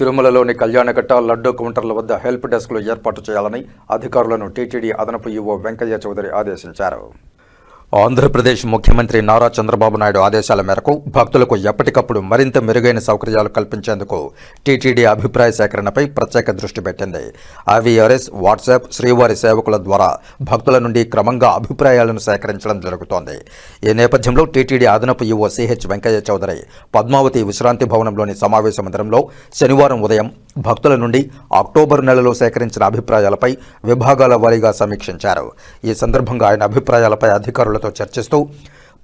తిరుమలలోని కళ్యాణఘట్ట లడ్డూ కౌంటర్ల వద్ద హెల్ప్ డెస్క్లు ఏర్పాటు చేయాలని అధికారులను టీటీడీ అదనపు ఈవో వెంకయ్య చౌదరి ఆదేశించారు. ఆంధ్రప్రదేశ్ ముఖ్యమంత్రి నారా చంద్రబాబు నాయుడు ఆదేశాల మేరకు భక్తులకు ఎప్పటికప్పుడు మరింత మెరుగైన సౌకర్యాలు కల్పించేందుకు టీటీడీ అభిప్రాయ సేకరణపై ప్రత్యేక దృష్టి పెట్టింది. ఐవీఆర్ఎస్ వాట్సాప్ శ్రీవారి సేవకుల ద్వారా భక్తుల నుండి క్రమంగా అభిప్రాయాలను సేకరించడం జరుగుతోంది. ఈ నేపథ్యంలో టీటీడీ అదనపు ఈవో సిహెచ్ వెంకయ్య చౌదరి పద్మావతి విశ్రాంతి భవనంలోని సమావేశ మందిరంలో శనివారం ఉదయం భక్తుల నుండి అక్టోబర్ నెలలో సేకరించిన అభిప్రాయాలపై విభాగాల వారీగా సమీక్షించారు. ఈ సందర్భంగా ఆయన అభిప్రాయాలపై అధికారులతో చర్చిస్తూ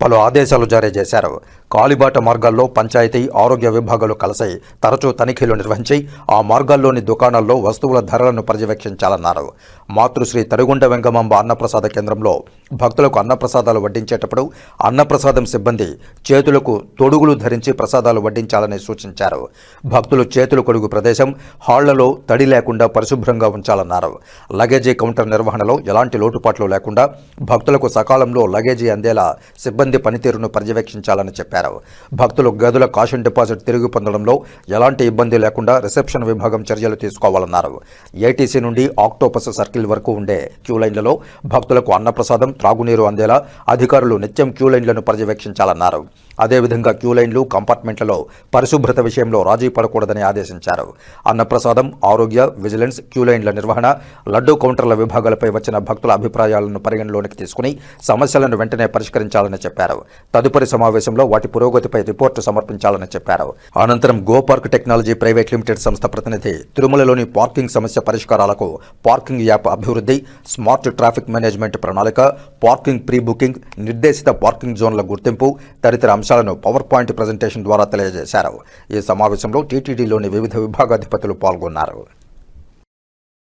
పలు ఆదేశాలు జారీ చేశారు. కాలిబాట మార్గాల్లో పంచాయతీ ఆరోగ్య విభాగాలు కలిసి తరచూ తనిఖీలు నిర్వహించి ఆ మార్గాల్లోని దుకాణాల్లో వస్తువుల ధరలను పర్యవేక్షించాలన్నారు. మాతృశ్రీ తరుగుండ వెంగమాంబ అన్నప్రసాద కేంద్రంలో భక్తులకు అన్నప్రసాదాలు వడ్డించేటప్పుడు అన్నప్రసాదం సిబ్బంది చేతులకు తొడుగులు ధరించి ప్రసాదాలు వడ్డించాలని సూచించారు. భక్తులు చేతులు కొడుగు ప్రదేశం హాళ్ళలో తడి లేకుండా పరిశుభ్రంగా ఉంచాలన్నారు. లగేజీ కౌంటర్ నిర్వహణలో ఎలాంటి లోటుపాట్లు లేకుండా భక్తులకు సకాలంలో లగేజీ అందేలా సిబ్బంది పనితీరును పర్యవేక్షించాలని చెప్పారు. భక్తులు గదుల కాషన్ డిపాజిట్ తిరిగి పొందడంలో ఎలాంటి ఇబ్బంది లేకుండా రిసెప్షన్ విభాగం చర్యలు తీసుకోవాలన్నారు. ఏటీసీ నుండి ఆక్టోపస్ సర్కిల్ వరకు ఉండే క్యూ లైన్లలో భక్తులకు అన్నప్రసాదం త్రాగునీరు అందేలా అధికారులు నిత్యం క్యూ లైన్లను పర్యవేక్షించాలన్నారు. అదేవిధంగా క్యూ లైన్లు కంపార్ట్మెంట్లలో పరిశుభ్రత విషయంలో రాజీ పడకూడదని ఆదేశించారు. అన్నప్రసాదం ఆరోగ్య విజిలెన్స్ క్యూ లైన్ల నిర్వహణ లడ్డూ కౌంటర్ల విభాగాలపై వచ్చిన భక్తుల అభిప్రాయాలను పరిగణలోకి తీసుకుని సమస్యలను వెంటనే పరిష్కరించాలని చెప్పారు. తదుపరి సమావేశంలో వాటి పురోగతిపై రిపోర్టు సమర్పించాలని చెప్పారు. అనంతరం గోపార్క్ టెక్నాలజీ ప్రైవేట్ లిమిటెడ్ సంస్థ ప్రతినిధి తిరుమలలోని పార్కింగ్ సమస్య పరిష్కారాలకు పార్కింగ్ యాప్ అభివృద్ధి స్మార్ట్ ట్రాఫిక్ మేనేజ్మెంట్ ప్రణాళిక పార్కింగ్ ప్రీ బుకింగ్ నిర్దేశిత పార్కింగ్ జోన్ల గుర్తింపు తదితర అంశాలను పవర్ పాయింట్ ప్రజెంటేషన్ ద్వారా తెలియజేశారు. ఈ సమావేశంలో టీటీడీలోని వివిధ విభాగాధిపతులు పాల్గొన్నారు.